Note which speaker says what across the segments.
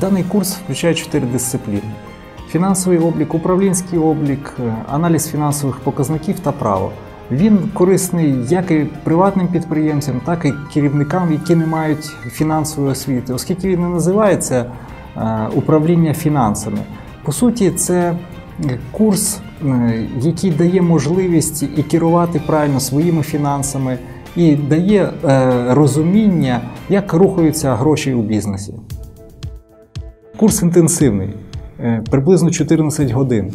Speaker 1: Даний курс включає чотири дисципліни: фінансовий облік, управлінський облік, е, аналіз фінансових показників та право. Він корисний як і приватним підприємцям, так і керівникам, які не мають фінансової освіти, оскільки він не називається е, управління фінансами. По суті, це курс, е, який дає можливість і керувати правильно своїми фінансами, і дає е, розуміння, як рухаються гроші у бізнесі. Курс інтенсивний, е, приблизно 14 годин.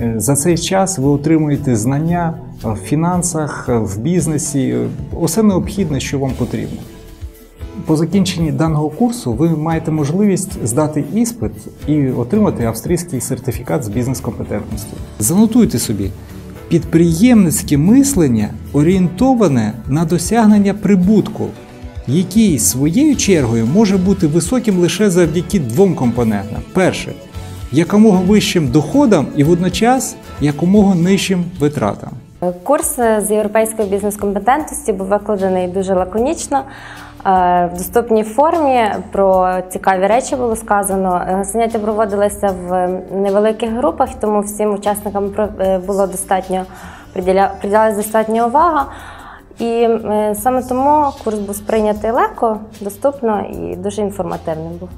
Speaker 1: Е, За цей час ви отримуєте знання в фінансах, в бізнесі, е, усе необхідне, що вам потрібно. По закінченні даного курсу ви маєте можливість здати іспит і отримати австрійський сертифікат з бізнес-компетентності. Занотуйте собі, підприємницьке мислення орієнтоване на досягнення прибутку, який своєю чергою може бути високим лише завдяки двом компонентам: перше якомога вищим доходам і водночас якомога нижчим витратам.
Speaker 2: Курс з європейської бізнес-компетентності був викладений дуже лаконічно. е, В доступній формі про цікаві речі було сказано. Е, Заняття проводилися в невеликих групах, тому всім учасникам е, було достатньо приділя- приділялась достатня увага. І е, саме тому курс був сприйнятий легко, доступно і дуже інформативним був.